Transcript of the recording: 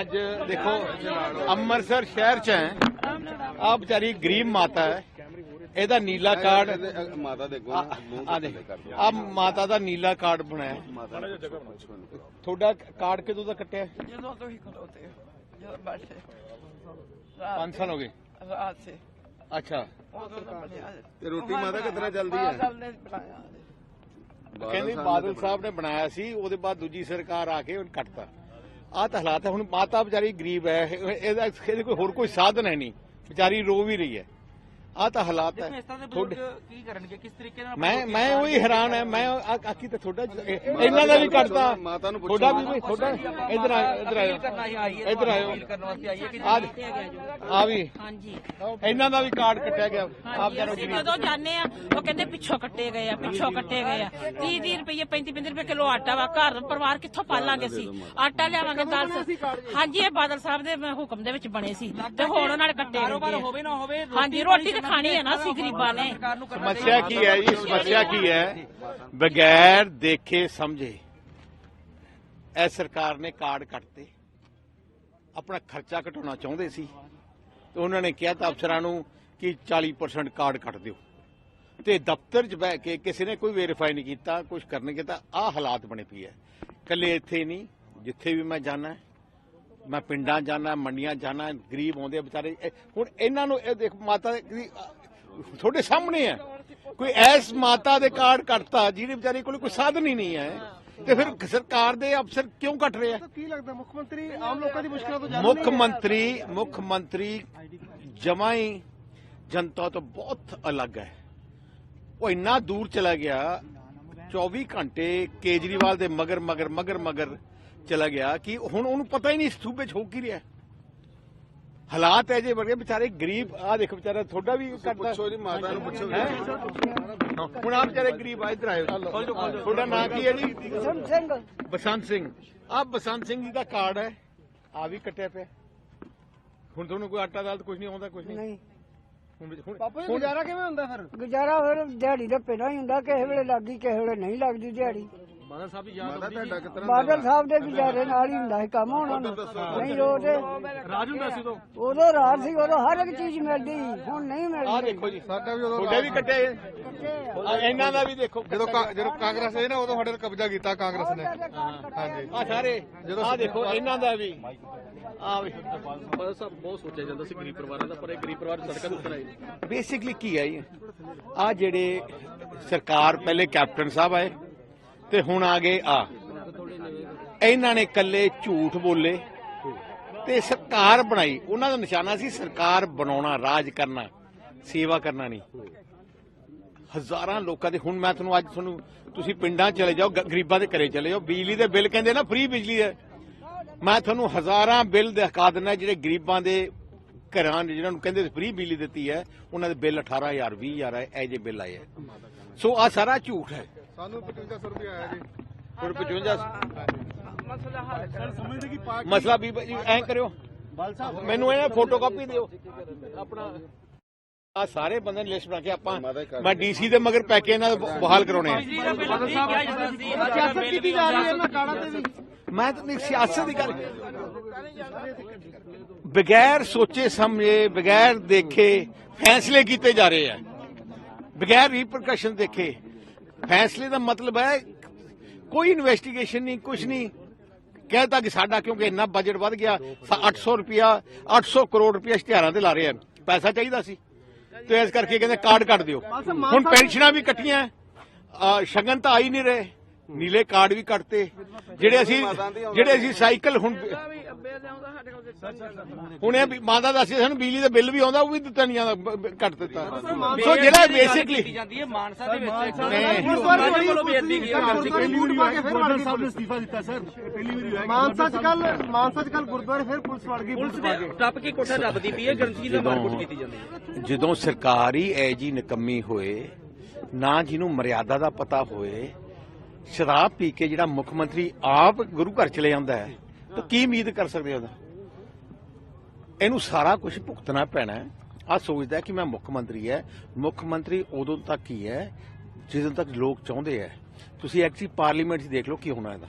ਅੱਜ ਦੇਖੋ ਅੰਮ੍ਰਿਤਸਰ ਸ਼ਹਿਰ ਚ ਹੈ। ਆ ਵਿਚਾਰੀ ਗਰੀਬ ਮਾਤਾ ਹੈ। ਇਹਦਾ ਨੀਲਾ ਕਾਰਡ ਮਾਤਾ ਦੇ ਆ ਆ ਦੇ ਆ ਮਾਤਾ ਦਾ ਨੀਲਾ ਕਾਰਡ ਬਣਾਇਆ ਤੁਹਾਡਾ ਕਾਰਡ ਕਿਦੋਂ ਦਾ ਕੱਟਿਆ ਜਦੋਂ ਤੁਸੀਂ ਖਲੋਤੇ ਹੋ, ਜਦੋਂ ਬੈਠੇ 5 ਸਾਲ ਹੋ ਗਏ। ਰਾਤ ਸੇ ਅੱਛਾ। ਤੇ ਰੋਟੀ ਮਾਤਾ ਕਿਸ ਤਰ੍ਹਾਂ ਚੱਲਦੀ ਹੈ? ਕਹਿੰਦੇ ਬਾਦਲ ਸਾਹਿਬ ਨੇ ਬਣਾਇਆ ਸੀ ਉਹਦੇ ਬਾਅਦ ਦੂਜੀ ਸਰਕਾਰ ਆ ਕੇ ਉਹਨੇ ਕੱਟਤਾ। ਆਹ ਤਾਂ ਹਾਲਾਤ ਹੈ, ਹੁਣ ਮਾਤਾ ਵਿਚਾਰੀ ਗਰੀਬ ਹੈ ਇਹਦਾ ਇਹਦੇ ਕੋਈ ਹੋਰ ਕੋਈ ਸਾਧਨ ਹੈ ਨਹੀਂ। ਵਿਚਾਰੀ ਰੋ ਵੀ ਰਹੀ ਹੈ। ਆਹ ਤਾਂ ਹਾਲਾਤ ਹੈ। ਇਸ ਤਰ੍ਹਾਂ ਦੇ ਤੁਹਾਡੇ- ਬਜ਼ੁਰਗ ਕੀ ਕਰਨਗੇ? ਕਿਸ ਤਰੀਕੇ ਨਾਲ ਮੈਂ ਮੈਂ ਉਹੀ ਹੈਰਾਨ ਹੈ। ਮੈਂ ਆ- ਆਖੀ ਤਾਂ ਤੁਹਾਡਾ ਇਹ- ਇਹਨਾਂ ਦਾ ਵੀ ਕੱਟਤਾ ਮਾਤਾ ਨੂੰ ਪੁੱਛੋ। ਤੁਹਾਡਾ ਵੀ ਤੁਹਾਡਾ ਇਧਰ ਆ ਇਧਰ ਆਇਓ। ਕਰਨਾ ਹੀ ਆਈਏ ਇਧਰ ਆਇਓ। ਆ ਆ ਵੀ। ਹਾਂਜੀ। ਇਹਨਾਂ ਦਾ ਵੀ ਕਾਰਡ ਕੱਟਿਆ ਗਿਆ। ਆਪ ਜਾਨੋ ਗਰੀਬ ਜਦੋਂ ਜਾਂਦੇ ਆ ਉਹ ਕਹਿੰਦੇ ਪਿੱਛੋਂ ਕੱਟੇ ਗਏ ਆ ਪਿੱਛੋਂ ਕੱਟੇ ਗਏ ਆ। 30 30 ਰੁਪਏ 35 35 ਰੁਪਏ ਕਿਲੋ ਆਟਾ ਵਾ ਘਰ ਪਰਿਵਾਰ ਕਿੱਥੋਂ ਪਾਲਾਂਗੇ ਅਸੀਂ? ਆਟਾ ਲਿਆਵਾਂਗੇ ਦਾਲ ਹਾਂਜੀ ਇਹ ਬਾਦਲ ਸਾਹਿਬ ਦੇ ਹੁਕਮ ਦੇ ਵਿੱਚ ਬਣੇ ਸੀ। ਤੇ ਹੁਣ ਉਹਨਾਂ ਨੇ ਕੱਟੇ ਕਾਰੋਬਾਰ ਗਏ ਆ। ਹੋਵੇ ਨਾ ਹੋਵੇ ਹਾਂਜੀ ਰੋਟੀ ਤਾਂ ਖਾਣੀ ਹੈ ਨਾ ਅਸੀਂ ਗਰੀਬਾਂ ਨੇ ਸਮੱਸਿਆ ਕੀ ਹੈ ਜੀ? ਸਮੱਸਿਆ ਕੀ ਹੈ? ਬਗੈਰ ਦੇਖੇ ਸਮਝੇ ਇਹ ਸਰਕਾਰ ਨੇ ਕਾਰਡ ਕੱਟਤੇ। ਆਪਣਾ ਖਰਚਾ ਘਟਾਉਣਾ ਚਾਹੁੰਦੇ ਸੀ। ਤੇ ਉਹਨਾਂ ਨੇ ਕਿਹਾ ਤਾਂ ਅਫਸਰਾਂ ਨੂੰ ਕਿ 40% ਕਾਰਡ ਕੱਟ ਦਿਓ। ਤੇ ਦਫ਼ਤਰ 'ਚ ਬਹਿ ਕੇ ਕਿਸੇ ਨੇ ਕੋਈ ਵੈਰੀਫਾਈ ਨਹੀਂ ਕੀਤਾ ਕੁਝ ਕਰਨ ਕੀਤਾ ਆਹ ਹਾਲਾਤ ਬਣੇ ਪਈ ਹੈ ਕੱਲੇ ਇੱਥੇ ਨਹੀਂ ਜਿੱਥੇ ਵੀ ਮੈਂ ਜਾਣਾ ਮੈਂ ਪਿੰਡਾਂ ਜਾਣਾ ਮੰਡੀਆਂ ਜਾਣਾ ਗਰੀਬ ਆਉਂਦੇ ਵਿਚਾਰੇ। ਹੁਣ ਇਹਨਾਂ ਨੂੰ ਇਹ ਦੇਖ ਮਾਤਾ ਦੀ ਤੁਹਾਡੇ ਸਾਹਮਣੇ ਹੈ। ਕੋਈ ਐਸ ਮਾਤਾ ਦੇ ਕਾਰਡ ਕੱਟਤਾ ਜਿਹਦੇ ਵਿਚਾਰੇ ਕੋਲ ਕੋਈ ਸਾਧਨ ਹੀ ਨਹੀਂ ਹੈ। ਤੇ ਫਿਰ ਸਰਕਾਰ ਦੇ ਅਫਸਰ ਕਿਉਂ ਕੱਟ ਰਹੇ ਆ? ਕੀ ਲੱਗਦਾ ਮੁੱਖ ਮੰਤਰੀ ਆਮ ਲੋਕਾਂ ਦੀ ਮੁਸ਼ਕਲਾਂ ਤੋਂ ਮੁੱਖ ਮੰਤਰੀ ਮੁੱਖ ਮੰਤਰੀ ਜਮਾਂ ਹੀ ਜਨਤਾ ਤੋਂ ਬਹੁਤ ਅਲੱਗ ਹੈ। ਉਹ ਇੰਨਾ ਦੂਰ ਚਲਾ ਗਿਆ 24 ਘੰਟੇ ਕੇਜਰੀਵਾਲ ਦੇ ਮਗਰ ਮਗਰ ਮਗਰ ਮਗਰ ਚਲਾ ਗਿਆ ਕਿ ਹੁਣ ਉਹਨੂੰ ਪਤਾ ਹੀ ਨਹੀਂ ਸੂਬੇ 'ਚ ਹੋ ਕੀ ਰਿਹਾ। ਹਾਲਾਤ ਹੈ ਜੇ ਵਰਗੇ ਵਿਚਾਰੇ ਗਰੀਬ ਆ ਦੇਖ ਵਿਚਾਰਾ ਤੁਹਾਡਾ ਵੀ ਕੱਟਦਾ ਪੁੱਛੋ ਜੀ ਮਾਤਾ ਨੂੰ ਪੁੱਛੋ? ਹੁਣ ਆ ਵਿਚਾਰੇ ਗਰੀਬ ਆ ਇਧਰ ਆਇਓ। ਤੁਹਾਡਾ ਨਾਂ ਕੀ ਹੈ ਜੀ? ਬਸੰਤ ਸਿੰਘ। ਬਸੰਤ ਸਿੰਘ। ਆ ਬਸੰਤ ਸਿੰਘ ਜੀ ਦਾ ਕਾਰਡ ਹੈ। ਆ ਵੀ ਕੱਟਿਆ ਪਿਆ। ਹੁਣ ਤੁਹਾਨੂੰ ਕੋਈ ਆਟਾ ਦਾਲ ਕੁਝ ਨਹੀਂ ਆਉਂਦਾ ਕੁਝ ਨਹੀਂ? ਨਹੀਂ। ਹੁਣ ਹੁਣ- ਬਾਪੂ ਜੀ ਗੁਜ਼ਾਰਾ ਕਿਵੇਂ ਹੁੰਦਾ ਫਿਰ? ਗੁਜ਼ਾਰਾ ਫਿਰ ਦਿਹਾੜੀ ਦਾ ਪਹਿਲਾਂ ਹੀ ਹੁੰਦਾ ਕਿਸੇ ਵੇਲੇ ਲੱਗੀ ਕਿਸੇ ਵੇਲੇ ਨਹੀਂ ਲੱਗਦੀ ਦਿਹਾੜੀ। ਤੁਹਾਡਾ ਬਾਦਲ ਸਾਹਿਬ ਦੇ ਗੁਜ਼ਾਰੇ ਨਾਲ ਹੀ ਹੁੰਦਾ ਸੀ ਕੰਮ ਹੋਣਾ। ਨੂੰ ਨਹੀਂ ਉਹਦੇ ਰਾਜ ਹੁੰਦਾ ਸੀ ਤੋਂ ਉਦੋਂ ਰਾਤ ਸੀ ਉਦੋਂ ਹਰ ਇੱਕ ਚੀਜ਼ ਮਿਲਦੀ ਸੀ, ਹੁਣ ਨਹੀਂ ਆ ਮਿਲਦੀ ਦੇਖੋ ਜੀ ਸਾਡਾ ਵੀ ਉਦੋਂ ਤੁਹਾਡੇ ਵੀ ਕੱਟੇ ਆ। ਇਹਨਾਂ ਦਾ ਵੀ ਦੇਖੋ। ਜਦੋਂ ਕਾ- ਜਦੋਂ ਕਾਂਗਰਸ ਆਈ ਨਾ ਉਦੋਂ ਸਾਡੇ ਤੇ ਕਬਜ਼ਾ ਕੀਤਾ ਕਾਂਗਰਸ ਨੇ। ਹਾਂਜੀ। ਆ ਸਾਰੇ ਆ ਦੇਖੋ ਇਹਨਾਂ ਦਾ ਵੀ। ਆ ਵੀ। ਪਰ ਸਭ ਬਹੁਤ ਸੋਚਿਆ ਜਾਂਦਾ ਸੀ ਗਰੀਬ ਪਰਿਵਾਰਾਂ ਦਾ ਪਰ ਇਹ ਗਰੀਬ ਪਰਿਵਾਰ ਸੜਕਾਂ ਦੇ ਉੱਤੇ ਆਏ। ਬੇਸਿਕਲੀ ਕੀ ਹੈ ਆ ਜਿਹੜੇ ਸਰਕਾਰ ਪਹਿਲੇ ਕੈਪਟਨ ਸਾਹਿਬ ਆਏ ਤੇ ਹੁਣ ਆ ਗਏ ਆ। ਇਹਨਾਂ ਨੇ ਇਕੱਲੇ ਝੂਠ ਬੋਲੇ ਤੇ ਸਰਕਾਰ ਬਣਾਈ। ਉਹਨਾਂ ਦਾ ਨਿਸ਼ਾਨਾ ਸੀ ਸਰਕਾਰ ਬਣਾਉਣਾ, ਰਾਜ ਕਰਨਾ, ਸੇਵਾ ਕਰਨਾ ਨਹੀਂ। ਹਜ਼ਾਰਾਂ ਲੋਕਾਂ ਦੇ, ਹੁਣ ਮੈਂ ਤੁਹਾਨੂੰ ਅੱਜ ਤੁਹਾਨੂੰ, ਤੁਸੀਂ ਪਿੰਡਾਂ ਚਲੇ ਜਾਓ ਗਰੀਬਾਂ ਦੇ ਘਰੇ ਚਲੇ ਜਾਓ, ਬਿਜਲੀ ਦੇ ਬਿੱਲ ਕਹਿੰਦੇ ਨਾ ਫ੍ਰੀ ਬਿਜਲੀ ਹੈ। ਮੈਂ ਤੁਹਾਨੂੰ ਹਜ਼ਾਰਾਂ ਬਿੱਲ ਦਿਖਾ ਦਿੰਦਾ, ਜਿਹੜੇ ਗਰੀਬਾਂ ਦੇ ਘਰਾਂ ਨੇ ਜਿਹਨਾਂ ਨੂੰ ਕਹਿੰਦੇ ਫ੍ਰੀ ਬਿਜਲੀ ਦਿੱਤੀ ਹੈ, ਉਹਨਾਂ ਦੇ ਬਿੱਲ 18000 20000 ਹੈ ਇਹ ਜੇ ਬਿੱਲ ਆਏ ਸੋ ਆ ਸਾਰਾ ਝੂਠ ਹੈ। ਸਾਨੂੰ 5500 ਰੁਪਏ ਆਇਆ ਜੀ। ਹੁਣ 55 ਮਸਲਾ ਹੱਲ ਕਰ ਸਮਝਦੇ ਕਿ ਪਾਰਟੀ ਮਸਲਾ ਵੀ ਜੀ ਐਂ ਕਰਿਓ। ਬਾਲ ਸਾਹਿਬ ਮੈਨੂੰ ਇਹ ਫੋਟੋ ਕਾਪੀ ਦਿਓ। ਆਪਣਾ ਆ ਸਾਰੇ ਬੰਦੇ ਨੇ ਲਿਸਟ ਬਣਾ ਕੇ ਆਪਾਂ ਮੈਂ ਡੀਸੀ ਦੇ ਮਗਰ ਪੈ ਕੇ ਇਹਨਾਂ ਦਾ ਬਹਾਲ ਕਰਾਉਣੇ ਆ। ਸਿਆਸਤ ਕੀਤੀ ਜਾ ਰਹੀ ਹੈ ਇਹਨਾਂ ਕਾਰਡਾਂ ਤੇ ਵੀ। ਮੈਂ ਤਾਂ ਨਹੀਂ ਸਿਆਸਤ ਦੀ ਗੱਲ ਬਗੈਰ ਸੋਚੇ ਸਮਝੇ ਬਗੈਰ ਦੇਖੇ ਫੈਸਲੇ ਕੀਤੇ ਜਾ ਰਹੇ ਆ। ਬਗੈਰ ਰਿਪਰਕਸ਼ਨ ਦੇਖੇ। ਫੈਸਲੇ ਦਾ ਮਤਲਬ ਹੈ ਕੋਈ ਇਨਵੈਸਟੀਗੇਸ਼ਨ ਨਹੀਂ ਕੁਝ ਨਹੀਂ। ਕਹਿਤਾ ਕਿ ਸਾਡਾ ਕਿਉਂਕਿ ਇੰਨਾ ਬਜਟ ਵੱਧ ਗਿਆ ਸਾ- 800 ਰੁਪਿਆ 800 ਕਰੋੜ ਰੁਪਿਆ ਇਸ਼ਤਿਹਾਰਾਂ ਤੇ ਲਾ ਰਹੇ ਪੈਸਾ ਚਾਹੀਦਾ ਸੀ। ਤੇ ਇਸ ਕਰਕੇ ਕਹਿੰਦੇ ਕਾਰਡ ਕੱਟ ਦਿਓ। ਹੁਣ ਪੈਨਸ਼ਨਾਂ ਵੀ ਕੱਟੀਆਂ। ਸ਼ਗਨ ਤਾਂ ਆ ਹੀ ਨਹੀਂ ਰਹੇ। ਨੀਲੇ ਕਾਰਡ ਵੀ ਕੱਟਤੇ। ਜਿਹੜੇ ਅਸੀਂ ਜਿਹੜੇ ਅਸੀਂ ਸਾਈਕਲ ਹੁਣ ਹੁਣ ਇਹ ਮਾਤਾ ਦੱਸੀ ਸਾਨੂੰ ਬਿਜਲੀ ਦਾ ਬਿੱਲ ਵੀ ਆਉਂਦਾ ਉਹ ਵੀ ਦਿੱਤਾ ਨਹੀਂ ਆਉਂਦਾ ਕੱਟ ਦਿੱਤਾ। ਸੋ ਜਿਹੜਾ ਬੇਸਿਕਲੀ ਜਾਂਦੀ ਹੈ ਮਾਨਸਾ ਦੇ ਵਿੱਚ ਨਹੀਂ। ਗੁਰਦੁਆਰੇ ਕੋਲੋਂ ਬੇਅਦਬੀ ਕੀ ਪਹਿਲੀ ਵਾਰੀ ਹੋਇਆ ਕਿ ਫਿਰ ਸਾਹਿਬ ਨੇ ਅਸਤੀਫਾ ਦਿੱਤਾ ਸਰ। ਪਹਿਲੀ ਵਾਰੀ ਹੋਇਆ ਮਾਨਸਾ ਚ ਕੱਲ ਮਾਨਸਾ ਚ ਕੱਲ ਗੁਰਦੁਆਰੇ ਫਿਰ ਪੁਲਿਸ ਵੜ ਗਈ ਪੁਲਿਸ ਦੇ ਟੱਪ ਕੇ ਕੋਠਾ ਰੱਬਦੀ ਪਈ ਹੈ ਗਰੰਟੀ ਦਾ ਮਾਰਕੁੱਟ ਕੀਤੀ ਜਾਂਦੀ ਹੈ। ਜਦੋਂ ਸਰਕਾਰ ਹੀ ਐ ਜੀ ਨਿਕੰਮੀ ਹੋਏ ਨਾ ਜਿਹਨੂੰ ਮਰਿਆਦਾ ਦਾ ਪਤਾ ਹੋਏ ਸ਼ਰਾਬ ਪੀ ਕੇ ਜਿਹੜਾ ਮੁੱਖ ਮੰਤਰੀ ਆਪ ਗੁਰੂ ਘਰ ਚਲੇ ਜਾਂਦਾ ਹੈ ਤਾਂ ਕੀ ਉਮੀਦ ਕਰ ਸਕਦੇ ਉਹਦਾ? ਇਹਨੂੰ ਸਾਰਾ ਕੁਝ ਭੁਗਤਣਾ ਪੈਣਾ ਹੈ। ਆ ਸੋਚਦਾ ਕਿ ਮੈਂ ਮੁੱਖ ਮੰਤਰੀ ਹੈ। ਮੁੱਖ ਮੰਤਰੀ ਉਦੋਂ ਤੱਕ ਹੀ ਹੈ ਜਦੋਂ ਤੱਕ ਲੋਕ ਚਾਹੁੰਦੇ ਹੈ। ਤੁਸੀਂ ਐਕਚੁਅਲੀ ਪਾਰਲੀਮੈਂਟ 'ਚ ਦੇਖ ਲਓ ਕੀ ਹੋਣਾ ਇਹਦਾ।